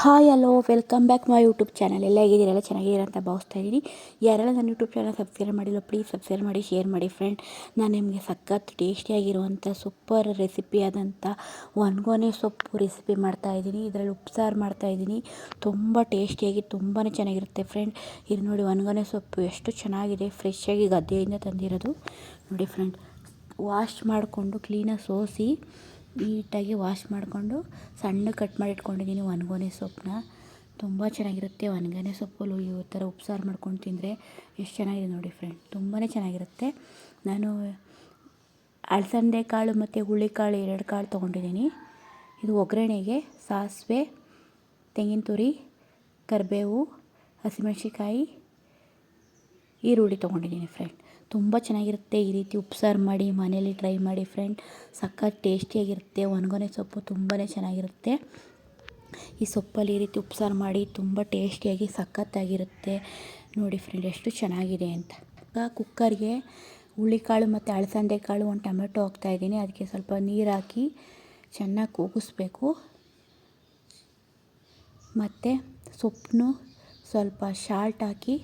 Hi hello welcome back my YouTube channel ಎಲ್ಲ ಹೇಗಿದ್ದೀರಲ್ಲ ಚೆನ್ನಾಗಿದ್ದೀರ ಅಂತ ಭಾವಿಸ್ತಾ ಇದ್ದೀನಿ. ಯಾರೆಲ್ಲ ನನ್ನ ಯೂಟ್ಯೂಬ್ ಚಾನಲ್ ಸಬ್ಸ್ಕ್ರೈಬ್ ಮಾಡಿಲ್ಲ ಪ್ಲೀಸ್ ಸಬ್ಸ್ಕ್ರೈಬ್ ಮಾಡಿ ಶೇರ್ ಮಾಡಿ ಫ್ರೆಂಡ್ ನಾನು ನಿಮಗೆ ಸಖತ್ ಟೇಸ್ಟಿಯಾಗಿರುವಂಥ ಸೂಪರ್ ರೆಸಿಪಿ ಆದಂಥ ಒಣಗೊನೆ ಸೊಪ್ಪು ರೆಸಿಪಿ ಮಾಡ್ತಾಯಿದ್ದೀನಿ ಇದರಲ್ಲಿ ಉಪ್ಸಾರು ಮಾಡ್ತಾಯಿದ್ದೀನಿ ತುಂಬ ಟೇಸ್ಟಿಯಾಗಿ ತುಂಬಾ ಚೆನ್ನಾಗಿರುತ್ತೆ ಫ್ರೆಂಡ್ ಇದು ನೋಡಿ ಒಣಗೊನೆ ಸೊಪ್ಪು ಎಷ್ಟು ಚೆನ್ನಾಗಿದೆ. ಫ್ರೆಶ್ಶಾಗಿ ಗದ್ದೆಯಿಂದ ತಂದಿರೋದು. ನೋಡಿ ಫ್ರೆಂಡ್ ವಾಶ್ ಮಾಡಿಕೊಂಡು ಕ್ಲೀನಾಗಿ ಸೋಸಿ ನೀಟಾಗಿ ವಾಶ್ ಮಾಡಿಕೊಂಡು ಸಣ್ಣ ಕಟ್ ಮಾಡಿ ಇಟ್ಕೊಂಡಿದ್ದೀನಿ ಒಣಗೊನೆ ಸೊಪ್ಪನ್ನ. ತುಂಬ ಚೆನ್ನಾಗಿರುತ್ತೆ ಒಣಗನೆ ಸೊಪ್ಪು ಈ ಥರ ಉಪ್ಸಾರು ಮಾಡ್ಕೊಂಡು ತಿಂದರೆ ಎಷ್ಟು ಚೆನ್ನಾಗಿದೆ ನೋಡಿ ಫ್ರೆಂಡ್ ತುಂಬಾ ಚೆನ್ನಾಗಿರುತ್ತೆ. ನಾನು ಅಲಸಂದೆ ಕಾಳು ಮತ್ತು ಹುಳ್ಳಿಕಾಳು ಎರಡು ಕಾಳು ತೊಗೊಂಡಿದ್ದೀನಿ. ಇದು ಒಗ್ಗರಣೆಗೆ ಸಾಸಿವೆ, ತೆಂಗಿನ ತುರಿ, ಕರಿಬೇವು ಹಸಿಮೆಣ್ಸಿಕಾಯಿ ಈರುಳ್ಳಿ ತೊಗೊಂಡಿದ್ದೀನಿ ಫ್ರೆಂಡ್ ತುಂಬ ಚೆನ್ನಾಗಿರುತ್ತೆ. ಈ ರೀತಿ ಉಪ್ಸಾರು ಮಾಡಿ ಮನೇಲಿ ಟ್ರೈ ಮಾಡಿ ಫ್ರೆಂಡ್ ಸಖತ್ ಟೇಸ್ಟಿಯಾಗಿರುತ್ತೆ. ಒಣಗೊನೆ ಸೊಪ್ಪು ತುಂಬಾ ಚೆನ್ನಾಗಿರುತ್ತೆ. ಈ ಸೊಪ್ಪಲ್ಲಿ ಈ ರೀತಿ ಉಪ್ಸಾರು ಮಾಡಿ ತುಂಬ ಟೇಸ್ಟಿಯಾಗಿ ಸಖತ್ತಾಗಿರುತ್ತೆ. ನೋಡಿ ಫ್ರೆಂಡ್ ಎಷ್ಟು ಚೆನ್ನಾಗಿದೆ ಅಂತ. ಕುಕ್ಕರ್ಗೆ ಹುಳ್ಳಿಕಾಳು ಮತ್ತು ಅಳಸಂದೆ ಕಾಳು ಒಂದು ಟೊಮೆಟೊ ಹಾಕ್ತಾಯಿದ್ದೀನಿ ಅದಕ್ಕೆ ಸ್ವಲ್ಪ ನೀರು ಹಾಕಿ ಚೆನ್ನಾಗಿ ಕೂಗಿಸ್ಬೇಕು. ಮತ್ತು ಸೊಪ್ಪನ್ನು ಸ್ವಲ್ಪ ಶಾಲ್ಟ್ ಹಾಕಿ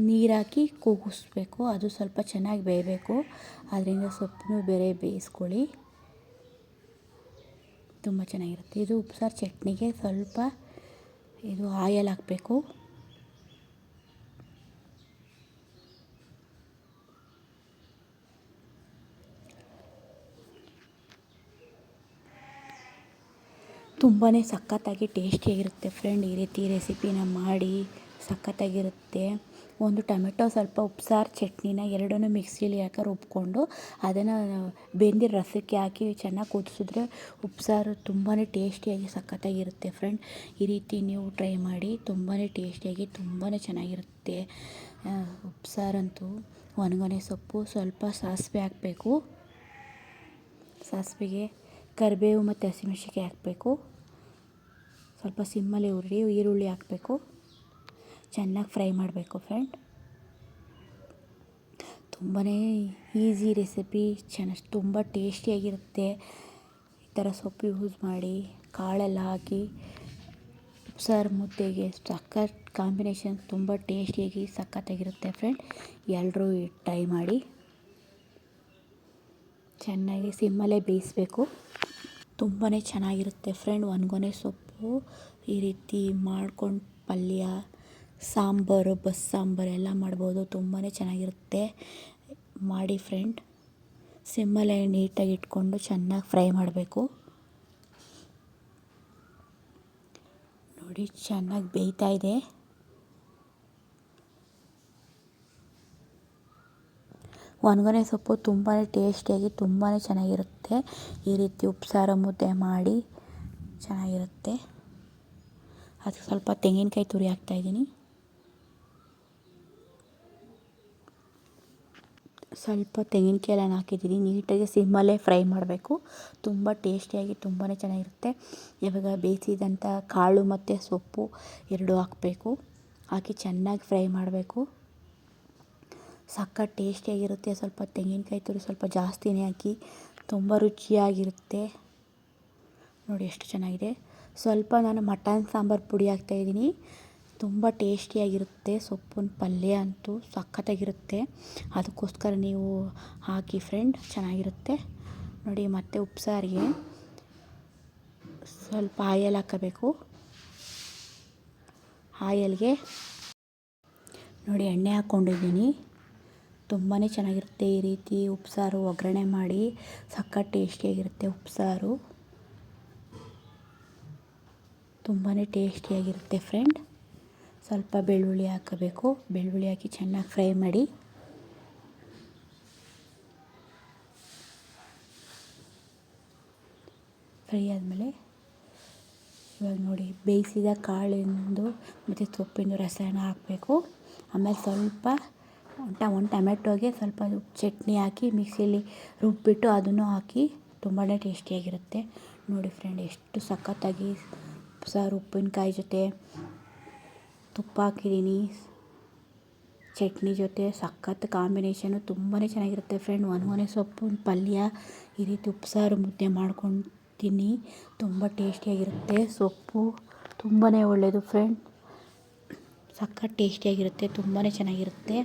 ನೀರಾಕಿ ಕೂಗಿಸ್ಬೇಕು. ಅದು ಸ್ವಲ್ಪ ಚೆನ್ನಾಗಿ ಬೇಯಬೇಕು. ಅದರಿಂದ ಸೊಪ್ಪನ್ನು ಬೇರೆ ಬೇಯಿಸ್ಕೊಳ್ಳಿ. ತುಂಬ ಚೆನ್ನಾಗಿರುತ್ತೆ. ಇದು ಉಪ್ಸಾರು ಚಟ್ನಿಗೆ ಸ್ವಲ್ಪ ಇದು ಆಯಲ್ ಹಾಕಬೇಕು. ತುಂಬಾ ಸಖತ್ತಾಗಿ ಟೇಸ್ಟಿಯಾಗಿರುತ್ತೆ ಫ್ರೆಂಡ್. ಈ ರೀತಿ ರೆಸಿಪಿನ ಮಾಡಿ ಸಖತ್ತಾಗಿರುತ್ತೆ. ಒಂದು ಟೊಮೆಟೊ ಸ್ವಲ್ಪ ಉಪ್ಸಾರು, ಚಟ್ನಿನ ಎರಡನ್ನೂ ಮಿಕ್ಸಿಲಿ ಹಾಕಿ ರುಬ್ಕೊಂಡು ಅದನ್ನು ಬೆಂದಿರೋ ರಸಕ್ಕೆ ಹಾಕಿ ಚೆನ್ನಾಗಿ ಕುದಿಸಿದ್ರೆ ಉಪ್ಸಾರು ತುಂಬಾ ಟೇಸ್ಟಿಯಾಗಿ ಸಖತ್ತಾಗಿರುತ್ತೆ ಫ್ರೆಂಡ್ ಈ ರೀತಿ ನೀವು ಟ್ರೈ ಮಾಡಿ ತುಂಬಾ ಟೇಸ್ಟಿಯಾಗಿ ತುಂಬಾ ಚೆನ್ನಾಗಿರುತ್ತೆ. ಉಪ್ಸಾರಂತೂ ಒಣಗೊನೆ ಸೊಪ್ಪು ಸ್ವಲ್ಪ ಸಾಸಿವೆ ಹಾಕಬೇಕು. ಸಾಸಿವೆಗೆ ಕರಿಬೇವು ಮತ್ತು ಹಸಿಮೆಣ್ಸಿಕಾಯಿ ಹಾಕಬೇಕು. ಸ್ವಲ್ಪ ಸಿಮ್ಮಲ್ಲಿ ಹುರುಳಿ ಈರುಳ್ಳಿ ಹಾಕಬೇಕು. ಚೆನ್ನಾಗಿ ಫ್ರೈ ಮಾಡಬೇಕು ಫ್ರೆಂಡ್ ತುಂಬಾ ಈಸಿ ರೆಸಿಪಿ ಚೆನ್ನ ತುಂಬ ಟೇಸ್ಟಿಯಾಗಿರುತ್ತೆ ಈ ಥರ ಸೊಪ್ಪು ಯೂಸ್ ಮಾಡಿ, ಕಾಳೆಲ್ಲ ಹಾಕಿ, ಉಪ್ಸಾರು ಮುದ್ದೆಗೆ ಸಖತ್ ಕಾಂಬಿನೇಷನ್ ತುಂಬ ಟೇಸ್ಟಿಯಾಗಿ ಸಖತ್ತಾಗಿರುತ್ತೆ ಫ್ರೆಂಡ್ ಎಲ್ಲರೂ ಟ್ರೈ ಮಾಡಿ, ಚೆನ್ನಾಗಿ ಸಿಮ್ಮಲ್ಲೇ ಬೇಯಿಸಬೇಕು. ತುಂಬಾ ಚೆನ್ನಾಗಿರುತ್ತೆ ಫ್ರೆಂಡ್ ಒಣಗೊನೆ ಸೊಪ್ಪು ಈ ರೀತಿ ಮಾಡ್ಕೊಂಡು ಪಲ್ಯ ಸಾಂಬಾರು ಬಸ್ಸಾಂಬಾರು ಎಲ್ಲ ಮಾಡ್ಬೋದು. ತುಂಬಾ ಚೆನ್ನಾಗಿರುತ್ತೆ. ಮಾಡಿ ಫ್ರೆಂಡ್ ಸಿಮ್ಮಲ್ಲೇ ನೀಟಾಗಿ ಇಟ್ಕೊಂಡು ಚೆನ್ನಾಗಿ ಫ್ರೈ ಮಾಡಬೇಕು. ನೋಡಿ, ಚೆನ್ನಾಗಿ ಬೇಯ್ತಾ ಇದೆ. ಒಣಗೊನೆ ಸೊಪ್ಪು ತುಂಬಾ ಟೇಸ್ಟಿಯಾಗಿ ತುಂಬಾ ಚೆನ್ನಾಗಿರುತ್ತೆ. ಈ ರೀತಿ ಉಪ್ಸಾರು ಮುದ್ದೆ ಮಾಡಿ ಚೆನ್ನಾಗಿರುತ್ತೆ. ಅದಕ್ಕೆ ಸ್ವಲ್ಪ ತೆಂಗಿನಕಾಯಿ ತುರಿ ಹಾಕ್ತಾಯಿದ್ದೀನಿ ಸ್ವಲ್ಪ ತೆಂಗಿನಕಾಯಿ ಎಲ್ಲ ಹಾಕಿದ್ದೀನಿ. ನೀಟಾಗಿ ಸಿಮ್ಮಲ್ಲೇ ಫ್ರೈ ಮಾಡಬೇಕು. ತುಂಬ ಟೇಸ್ಟಿಯಾಗಿ ತುಂಬಾ ಚೆನ್ನಾಗಿರುತ್ತೆ. ಇವಾಗ ಬೇಯಿಸಿದಂಥ ಕಾಳು ಮತ್ತು ಸೊಪ್ಪು ಎರಡೂ ಹಾಕಬೇಕು. ಹಾಕಿ ಚೆನ್ನಾಗಿ ಫ್ರೈ ಮಾಡಬೇಕು. ಸಖತ್ ಟೇಸ್ಟಿಯಾಗಿರುತ್ತೆ. ಸ್ವಲ್ಪ ತೆಂಗಿನಕಾಯಿ ತುರಿ ಸ್ವಲ್ಪ ಜಾಸ್ತಿನೇ ಹಾಕಿ ತುಂಬ ರುಚಿಯಾಗಿರುತ್ತೆ. ನೋಡಿ ಎಷ್ಟು ಚೆನ್ನಾಗಿದೆ. ಸ್ವಲ್ಪ ನಾನು ಮಟನ್ ಸಾಂಬಾರು ಪುಡಿ ಹಾಕ್ತಾಯಿದ್ದೀನಿ ತುಂಬ ಟೇಸ್ಟಿಯಾಗಿರುತ್ತೆ ಸೊಪ್ಪಿನ ಪಲ್ಯ ಅಂತೂ ಸಖತ್ತಾಗಿರುತ್ತೆ. ಅದಕ್ಕೋಸ್ಕರ ನೀವು ಹಾಕಿ ಫ್ರೆಂಡ್ ಚೆನ್ನಾಗಿರುತ್ತೆ. ನೋಡಿ, ಮತ್ತೆ ಉಪ್ಸಾರಿಗೆ ಸ್ವಲ್ಪ ಆಯಲ್ ಹಾಕಬೇಕು. ಆಯಲ್ಗೆ ನೋಡಿ, ಎಣ್ಣೆ ಹಾಕ್ಕೊಂಡಿದ್ದೀನಿ. ತುಂಬಾ ಚೆನ್ನಾಗಿರುತ್ತೆ ಈ ರೀತಿ ಉಪ್ಸಾರು ಒಗ್ಗರಣೆ ಮಾಡಿ. ಸಖತ್ ಟೇಸ್ಟಿಯಾಗಿರುತ್ತೆ ಉಪ್ಸಾರು. ತುಂಬಾ ಟೇಸ್ಟಿಯಾಗಿರುತ್ತೆ ಫ್ರೆಂಡ್ ಸ್ವಲ್ಪ ಬೆಳ್ಳುಳ್ಳಿ ಹಾಕಬೇಕು. ಬೆಳ್ಳುಳ್ಳಿ ಹಾಕಿ ಚೆನ್ನಾಗಿ ಫ್ರೈ ಮಾಡಿ. ಫ್ರೈ ಆದಮೇಲೆ ಇವಾಗ ನೋಡಿ, ಬೇಯಿಸಿದ ಕಾಳಿಂದು ಮತ್ತು ಸೊಪ್ಪಿನ ರಸಾಯನ ಹಾಕಬೇಕು. ಆಮೇಲೆ ಸ್ವಲ್ಪ ಒಂದು ಟೊಮೆಟೊಗೆ ಸ್ವಲ್ಪ ಚಟ್ನಿ ಹಾಕಿ ಮಿಕ್ಸಿಲಿ ರುಬ್ಬಿಟ್ಟು ಅದನ್ನು ಹಾಕಿ ತುಂಬಾ ಟೇಸ್ಟಿಯಾಗಿರುತ್ತೆ. ನೋಡಿ ಫ್ರೆಂಡ್, ಎಷ್ಟು ಸಖತ್ತಾಗಿ ಸಾರು ಉಪ್ಪಿನಕಾಯಿ ಜೊತೆ ತುಪ್ಪ ಹಾಕಿದ್ದೀನಿ. ಚಟ್ನಿ ಜೊತೆ ಸಖತ್ ಕಾಂಬಿನೇಷನು ತುಂಬಾ ಚೆನ್ನಾಗಿರುತ್ತೆ ಫ್ರೆಂಡ್ ಒಣಗೊನೆ ಸೊಪ್ಪು, ಪಲ್ಯ, ಈ ರೀತಿ ಉಪ್ಸಾರು ಮುದ್ದೆ ಮಾಡ್ಕೊತೀನಿ. ತುಂಬ ಟೇಸ್ಟಿಯಾಗಿರುತ್ತೆ ಸೊಪ್ಪು ತುಂಬಾ ಒಳ್ಳೆಯದು ಫ್ರೆಂಡ್ ಸಖತ್ ಟೇಸ್ಟಿಯಾಗಿರುತ್ತೆ ತುಂಬಾ ಚೆನ್ನಾಗಿರುತ್ತೆ.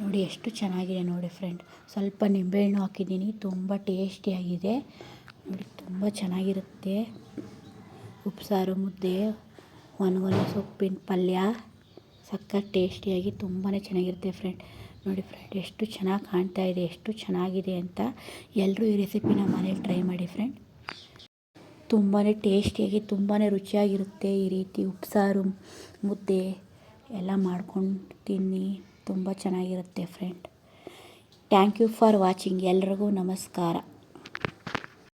ನೋಡಿ ಎಷ್ಟು ಚೆನ್ನಾಗಿದೆ ನೋಡಿ ಫ್ರೆಂಡ್ ಸ್ವಲ್ಪ ನಿಂಬೆಹಣ್ಣು ಹಾಕಿದ್ದೀನಿ, ತುಂಬ ಟೇಸ್ಟಿಯಾಗಿದೆ ನೋಡಿ ತುಂಬ ಚೆನ್ನಾಗಿರುತ್ತೆ. ಉಪ್ಸಾರು, ಮುದ್ದೆ. ಒಣಗೊನೆ ಸೊಪ್ಪಿನ ಪಲ್ಯ. ಸಖತ್ ಟೇಸ್ಟಿಯಾಗಿ ತುಂಬಾ ಚೆನ್ನಾಗಿರುತ್ತೆ ಫ್ರೆಂಡ್ ನೋಡಿ ಫ್ರೆಂಡ್ ಎಷ್ಟು ಚೆನ್ನಾಗಿ ಕಾಣ್ತಾ ಇದೆ, ಎಷ್ಟು ಚೆನ್ನಾಗಿದೆ ಅಂತ ಎಲ್ಲರೂ ಈ ರೆಸಿಪಿನ ಮನೇಲಿ ಟ್ರೈ ಮಾಡಿ ಫ್ರೆಂಡ್ ತುಂಬಾ ಟೇಸ್ಟಿಯಾಗಿ ತುಂಬಾ ರುಚಿಯಾಗಿರುತ್ತೆ ಈ ರೀತಿ ಉಪ್ಸಾರು, ಮುದ್ದೆ ಎಲ್ಲ ಮಾಡ್ಕೊಂಡು ತಿನ್ನಿ ತುಂಬ ಚೆನ್ನಾಗಿರುತ್ತೆ friend thank you for watching ಎಲ್ರಿಗೂ ನಮಸ್ಕಾರ.